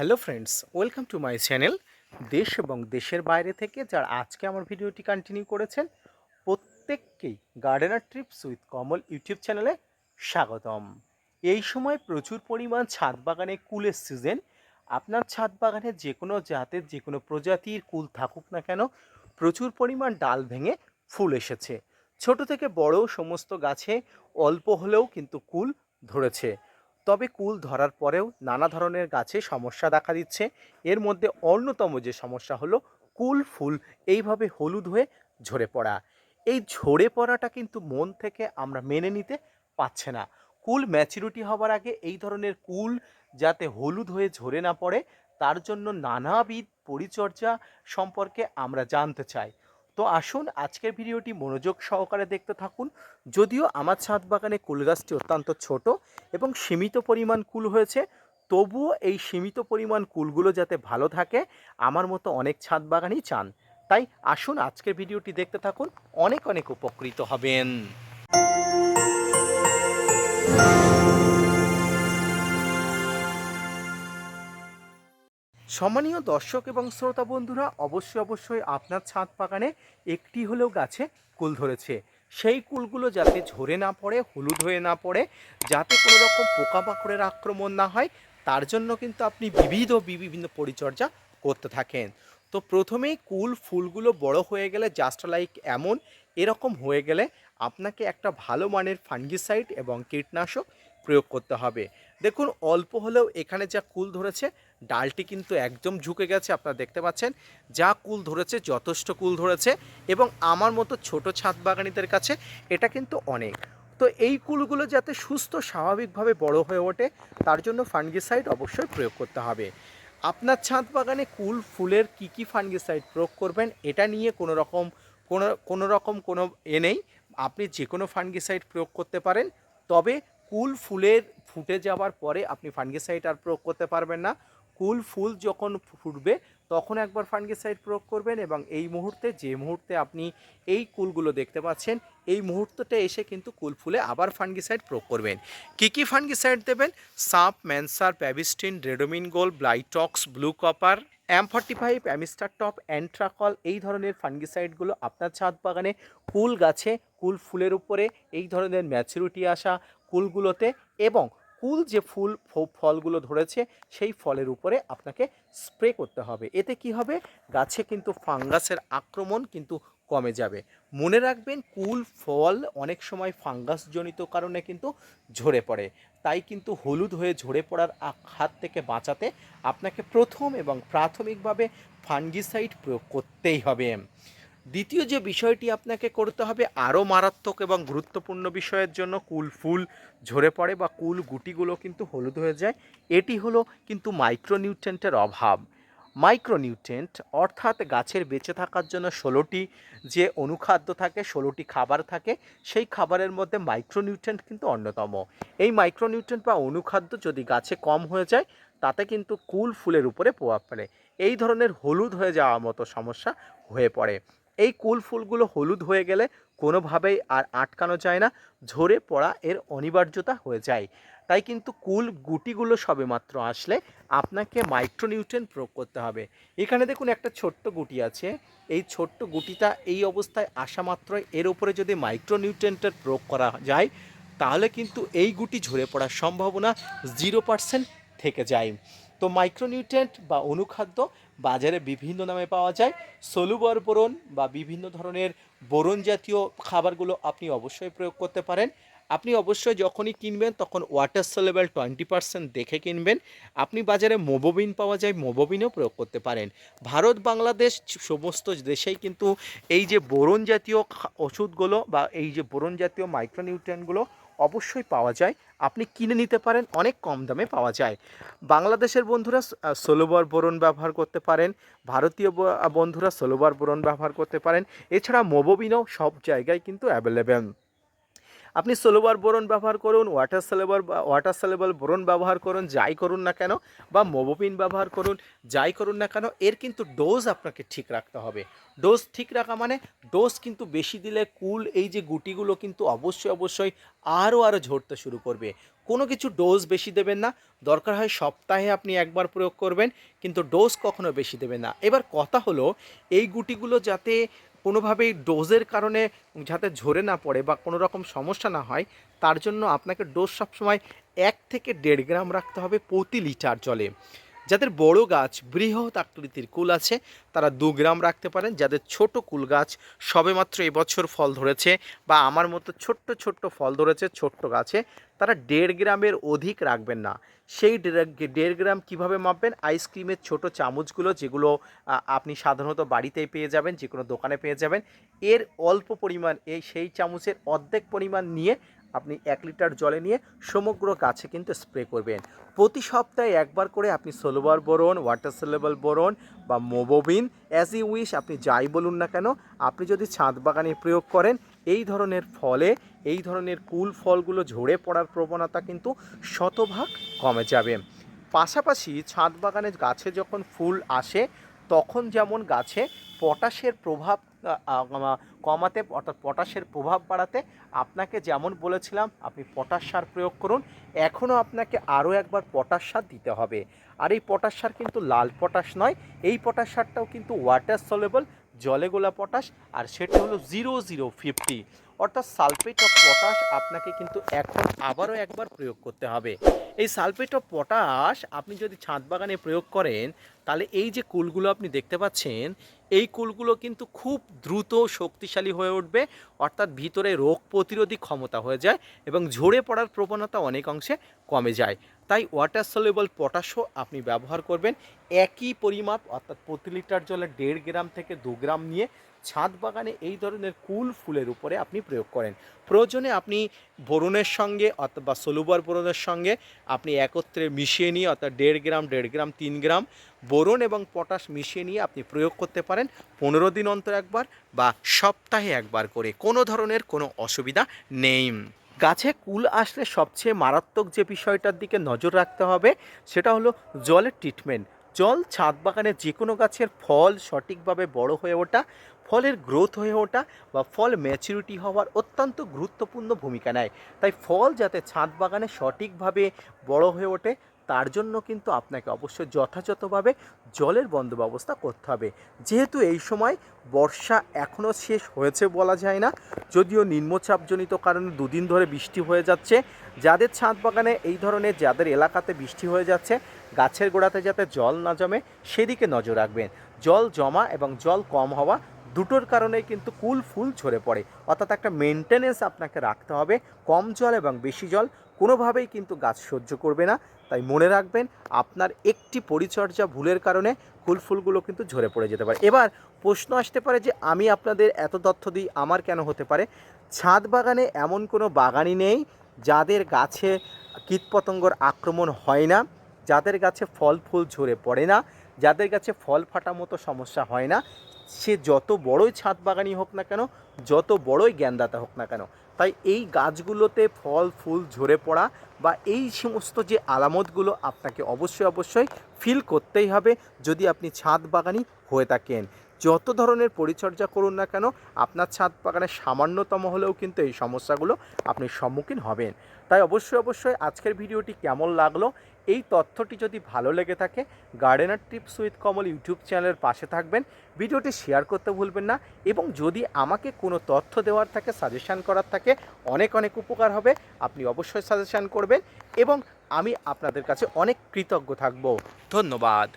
Hello friends, welcome to my channel দেশ এবং দেশের বাইরে থেকে যারা আজকে আমার ভিডিওটি কন্টিনিউ করেছেন, প্রত্যেককেই gardener trips with Kamal YouTube চ্যানেলে স্বাগতম। এই সময় প্রচুর পরিমাণ ছাদ বাগানে কুলের সিজন আপনার ছাদ বাগানে যে কোনো জাতের, যে কোনো প্রজাতির কুল থাকুক না কেন, প্রচুর পরিমাণ ডাল ভেঙে ফুল এসেছে। ছোট থেকে বড় সমস্ত গাছে অল্প হলেও কিন্তু কুল ধরেছে। তবে কুল ধরার পরেও নানা ধরনের গাছে সমস্যা দেখা দিচ্ছে। এর মধ্যে অন্যতম যে সমস্যা হলো কুল ফুল, এইভাবে হলুদ হয়ে ঝরে পড়া। এই ঝরে পড়াটা কিন্তু মন থেকে আমরা মেনে নিতে পারছে না। কুল ম্যাচুরিটি হবার আগে এই ধরনের কুল যাতে হলুদ হয়ে ঝরে না পড়ে, তার জন্য নানাবিধ পরিচর্যা সম্পর্কে আমরা জানতে চাই। তো আসুন আজকের ভিডিওটি মনোযোগ সহকারে দেখতে থাকুন। যদিও আমার ছাদ বাগানে কুল গাছটি অত্যন্ত ছোট এবং সীমিত পরিমাণ কুল হয়েছে, তবুও এই সীমিত পরিমাণ কুলগুলো যাতে ভালো থাকে, আমার মতো অনেক ছাদ বাগানই চান। তাই আসুন আজকের ভিডিওটি দেখতে থাকুন, অনেক অনেক উপকৃত হবেন। সম্মানীয় দর্শক এবং শ্রোতা বন্ধুরা, অবশ্যই অবশ্যই আপনার ছাদ বাগানে একটি হলেও গাছে কুল ধরেছে। সেই কুলগুলো যাতে ঝরে না পড়ে, হলুদ হয়ে না পড়ে, যাতে কোনো রকম পোকামাকড়ের আক্রমণ না হয়, তার জন্য কিন্তু আপনি বিবিধ বিভিন্ন পরিচর্যা করতে থাকেন। তো প্রথমেই কুল ফুলগুলো বড় হয়ে গেলে জাস্ট লাইক এমন, এরকম হয়ে গেলে আপনাকে একটা ভালো মানের ফাঙ্গিসাইড এবং কীটনাশক প্রয়োগ করতে হবে। দেখুন, অল্প হলেও এখানে যা কুল ধরেছে ডালটি কিন্তু একদম ঝুঁকে গেছে, আপনারা দেখতে পাচ্ছেন। যা কুল ধরেছে, যথেষ্ট কুল ধরেছে এবং আমার মতো ছোট ছাদ বাগানিদের কাছে এটা কিন্তু অনেক। তো এই কুলগুলো যাতে সুস্থ, স্বাভাবিকভাবে বড় হয়ে ওঠে, তার জন্য ফাঙ্গিসাইড অবশ্যই প্রয়োগ করতে হবে। আপনার ছাদ বাগানে কুল, ফুলের কি কি ফাঙ্গিসাইড প্রয়োগ করবেন, এটা নিয়ে কোনো রকম, কোনো কোনো রকম কোনো এ নেই। আপনি যে কোনো ফাঙ্গিসাইড প্রয়োগ করতে পারেন, তবে কুল, ফুলের ফুটে যাওয়ার পরে আপনি ফাঙ্গিসাইড আর প্রয়োগ করতে পারবেন না। কুল ফুল যখন ফুটবে, তখন একবার ফাঙ্গিসাইড প্রয়োগ করবেন এবং এই মুহূর্তে, যে মুহূর্তে আপনি এই কুলগুলো দেখতে পাচ্ছেন, এই মুহূর্তটা এসে কিন্তু কুল ফুলে আবার ফাঙ্গিসাইড প্রয়োগ করবেন। কী কী ফাঙ্গিসাইড দেবেন? সাপ, ম্যানসার, Bavistin, Ridomil Gold, Blitox, blue copper M forty five Amistar Top, Antracol, এই ধরনের ফাঙ্গিসাইডগুলো আপনার ছাদ বাগানে কুল গাছে, কুল ফুলের উপরে, এই ধরনের ম্যাচুরিটি আসা কুলগুলোতে এবং কুল যে ফুল ফলগুলো ধরেছে সেই ফলের উপরে আপনাকে স্প্রে করতে হবে। এতে কি হবে? গাছে কিন্তু ফাঙ্গাসের আক্রমণ কিন্তু কমে যাবে। মনে রাখবেন, কুল, ফল অনেক সময় ফাঙ্গাসজনিত কারণে কিন্তু ঝরে পড়ে। তাই কিন্তু হলুদ হয়ে ঝরে পড়ার হাত থেকে বাঁচাতে আপনাকে প্রথম এবং প্রাথমিকভাবে ফাঙ্গিসাইড প্রয়োগ করতেই হবে। দ্বিতীয় যে বিষয়টি আপনাকে করতে হবে, আরও মারাত্মক এবং গুরুত্বপূর্ণ বিষয়ের জন্য কুল ফুল ঝরে পড়ে বা কুল গুটিগুলো কিন্তু হলুদ হয়ে যায়। এটি হলো কিন্তু মাইক্রোনিউট্রেন্টের অভাব। মাইক্রোনিউট্রেন্ট অর্থাৎ গাছের বেঁচে থাকার জন্য ষোলোটি যে অনুখাদ্য থাকে, ষোলোটি খাবার থাকে, সেই খাবারের মধ্যে মাইক্রোনিউট্রেন্ট কিন্তু অন্যতম। এই মাইক্রোনিউট্রেন্ট বা অনুখাদ্য যদি গাছে কম হয়ে যায়, তাতে কিন্তু কুল ফুলের উপরে প্রভাব ফেলে। এই ধরনের হলুদ হয়ে যাওয়ার মতো সমস্যা হয়ে পড়ে। এই কুল ফুলগুলো হলুদ হয়ে গেলে কোনোভাবেই আর আটকানো যায় না, ঝরে পড়া এর অনিবার্যতা হয়ে যায়। তাই কিন্তু কুল গুটিগুলো সবেমাত্র আসলে আপনাকে মাইক্রোনিউট্রেন প্রয়োগ করতে হবে। এখানে দেখুন একটা ছোট্ট গুটি আছে। এই ছোট্ট গুটিটা এই অবস্থায় আসা মাত্রই এর উপরে যদি মাইক্রোনিউট্রেন্টের প্রয়োগ করা যায়, তাহলে কিন্তু এই গুটি ঝরে পড়ার সম্ভাবনা জিরো পার্সেন্ট থেকে যায়। তো মাইক্রোনিউট্রেন্ট বা অনুখাদ্য বাজারে বিভিন্ন নামে পাওয়া যায়। সলুবর বোরন বা বিভিন্ন ধরনের বোরন জাতীয় খাবারগুলো আপনি অবশ্যই প্রয়োগ করতে পারেন। আপনি অবশ্যই যখনই কিনবেন তখন ওয়াটার সলেবেল টোয়েন্টি পার্সেন্ট দেখে কিনবেন। আপনি বাজারে মোবোবিন পাওয়া যায়, মোবোবিনও প্রয়োগ করতে পারেন। ভারত, বাংলাদেশ সমস্ত দেশেই কিন্তু এই যে বোরন জাতীয় ওষুধগুলো বা এই যে বোরন জাতীয় মাইক্রোনিউট্রিয়েন্টগুলো অবশ্যই পাওয়া যায়। আপনি কিনে নিতে পারেন, অনেক কম দামে পাওয়া যায়। বাংলাদেশের বন্ধুরা সোলোবার বোরন ব্যবহার করতে পারেন। ভারতীয় বন্ধুরা সোলোবার বোরন ব্যবহার করতে পারেন। এছাড়া মোবোবিনও সব জায়গায় কিন্তু অ্যাভেলেবেল আপনি সোলোবার বোরন ব্যবহার করুন water soluble water soluble boron ব্যবহার করুন, যাই করুন না কেন, বা মোবোপিন ব্যবহার করুন, যাই করুন না কেন, এর কিন্তু ডোজ আপনাকে ঠিক রাখতে হবে। ডোজ ঠিক রাখা মানে ডোজ কিন্তু বেশি দিলে কুল এই যে গুটিগুলো কিন্তু অবশ্যই অবশ্যই আরও আরও ঝরতে শুরু করবে। কোনো কিছু ডোজ বেশি দেবেন না। দরকার হয় সপ্তাহে আপনি একবার প্রয়োগ করবেন, কিন্তু ডোজ কখনো বেশি দেবেন না। এবার কথা হলো, এই গুটিগুলো যাতে কোনোভাবেই ডোজের কারণে যাতে ঝরে না পড়ে বা কোনো রকম সমস্যা না হয়, তার জন্য আপনাকে ডোজ সবসময় এক থেকে দেড় গ্রাম রাখতে হবে প্রতি লিটার জলে। যাদের বড় গাছ বৃহৎ আকৃতির কুল আছে, তারা দু গ্রাম রাখতে পারেন। যাদের ছোট কুল গাছ সবেমাত্র এবছর ফল ধরেছে বা আমার মতো ছোট্ট ছোট্ট ফল ধরেছে ছোট্ট গাছে, তারা দেড় গ্রামের অধিক রাখবেন না। সেই দেড়- গ্রাম কীভাবে মাপবেন? আইসক্রিমের ছোট চামচগুলো যেগুলো আপনি সাধারণত বাড়িতেই পেয়ে যাবেন যে কোনো দোকানে পেয়ে যাবেন। এর অল্প পরিমাণ, এই সেই চামচের অর্ধেক পরিমাণ নিয়ে আপনি এক লিটার জলে নিয়ে সমগ্র গাছে কিন্তু স্প্রে করবেন। প্রতি সপ্তাহে একবার করে আপনি Solubor boron, water soluble boron বা মোবোবিন, অ্যাজ ই উইশ, আপনি যাই বলুন না কেন, আপনি যদি ছাদ বাগানে প্রয়োগ করেন, এই ধরনের ফলে, এই ধরনের কুল ফলগুলো ঝরে পড়ার প্রবণতা কিন্তু শতভাগ কমে যাবে। পাশাপাশি ছাদ বাগানের গাছে যখন ফুল আসে, তখন যেমন গাছে পটাশের প্রভাব কমাতে, অর্থাৎ পটাশের প্রভাব বাড়াতে আপনাকে যেমন বলেছিলাম, আপনি পটাশ সার প্রয়োগ করুন। এখনও আপনাকে আরও একবার পটাশ সার দিতে হবে। আর এই পটাশ সার কিন্তু লাল পটাশ নয়, এই পটাশ সারটাও কিন্তু ওয়াটার সলেবল জলে গোলা পটাশ, আর সেটা হলো জিরো জিরো ফিফটি অর্থাৎ সালফেট অফ পটাশ আপনাকে কিন্তু এখন আবারও একবার প্রয়োগ করতে হবে। এই সালফেট অফ পটাশ আপনি যদি ছাদ বাগানে প্রয়োগ করেন, তাহলে এই যে কুলগুলো আপনি দেখতে পাচ্ছেন, এই কুলগুলো কিন্তু খুব দ্রুত শক্তিশালী হয়ে উঠবে, অর্থাৎ ভিতরে রোগ প্রতিরোধী ক্ষমতা হয়ে যায় এবং ঝরে পড়ার প্রবণতা অনেক অংশে কমে যায়। তাই ওয়াটার সলেবল পটাশও আপনি ব্যবহার করবেন। একই পরিমাপ, অর্থাৎ প্রতি লিটার জলে দেড় গ্রাম থেকে দু গ্রাম নিয়ে ছাদ বাগানে এই ধরনের কুল ফুলের উপরে আপনি প্রয়োগ করেন। প্রয়োজনে আপনি বোরনের সঙ্গে অথবা সলুবার বোরনের সঙ্গে আপনি একত্রে মিশিয়ে নিয়ে অর্থাৎ দেড় গ্রাম দেড় গ্রাম, তিন গ্রাম বোরন এবং পটাশ মিশিয়ে নিয়ে আপনি প্রয়োগ করতে পারেন পনেরো দিন অন্তর একবার বা সপ্তাহে একবার করে। কোনো ধরনের কোনো অসুবিধা নেই। গাছে কুল আসলে সবচেয়ে মারাত্মক যে বিষয়টার দিকে নজর রাখতে হবে সেটা হলো জলের ট্রিটমেন্ট জল ছাদ বাগানে যে কোনো গাছের ফল সঠিকভাবে বড় হয়ে ওঠা, ফলের গ্রোথ হয়ে ওঠা বা ফল ম্যাচুরিটি হওয়ার অত্যন্ত গুরুত্বপূর্ণ ভূমিকা নেয়। তাই ফল যাতে ছাদ বাগানে সঠিকভাবে বড় হয়ে ওঠে তার জন্য কিন্তু আপনাকে অবশ্যই যথাযথভাবে জলের বন্দোবস্ত করতে হবে। যেহেতু এই সময় বর্ষা এখনও শেষ হয়েছে বলা যায় না, যদিও নিম্নচাপজনিত কারণে দুদিন ধরে বৃষ্টি হয়ে যাচ্ছে। যাদের ছাদ বাগানে এই ধরনের, যাদের এলাকাতে বৃষ্টি হয়ে যাচ্ছে, গাছের গোড়াতে যাতে জল না জমে, সেদিকে নজর রাখবেন। জল জমা এবং জল কম হওয়া দুটোর কারণেই কিন্তু কুল ফুল ঝরে পড়ে। অর্থাৎ একটা মেনটেনেন্স আপনাকে রাখতে হবে, কম জল এবং বেশি জল। কোনোভাবেই কিন্তু গাছ সহ্য করবে না। তাই মনে রাখবেন, আপনার একটি পরিচর্যা ভুলের কারণে ফুল ফুলগুলো কিন্তু ঝরে পড়ে যেতে পারে। এবার প্রশ্ন আসতে পারে যে, আমি আপনাদের এত তথ্য দিই, আমার কেন হতে পারে? ছাদ বাগানে এমন কোনো বাগানই নেই যাদের গাছে কীটপতঙ্গর আক্রমণ হয় না, যাদের গাছে ফল ফুল ঝরে পড়ে না, যাদের গাছে ফল ফাটা মতো সমস্যা হয় না। সে যত বড়ই ছাদ বাগানই হোক না কেন, যত বড়ই জ্ঞানদাতা হোক না কেন, তাই এই গাছগুলোতে ফল, ফুল ঝরে পড়া বা এই সমস্ত যে আলামতগুলো আপনাকে অবশ্যই অবশ্যই ফিল করতেই হবে যদি আপনি ছাদ বাগানি হয়ে থাকেন। যত ধরনের পরিচর্যা করুন না কেন, আপনার ছাদ বাগানে সামান্যতম হলেও কিন্তু এই সমস্যাগুলো আপনি সম্মুখীন হবেন। তাই অবশ্যই অবশ্যই আজকের ভিডিওটি কেমন লাগল এই তথ্যটি যদি ভালো লেগে থাকে gardener tips with Kamal YouTube চ্যানেলের পাশে থাকবেন। ভিডিওটি শেয়ার করতে ভুলবেন না এবং যদি আমাকে কোনো তথ্য দেওয়ার থাকে সাজেশান করার থাকে, অনেক অনেক উপকার হবে। আপনি অবশ্যই সাজেশান করবেন এবং আমি আপনাদের কাছে অনেক কৃতজ্ঞ থাকব। ধন্যবাদ।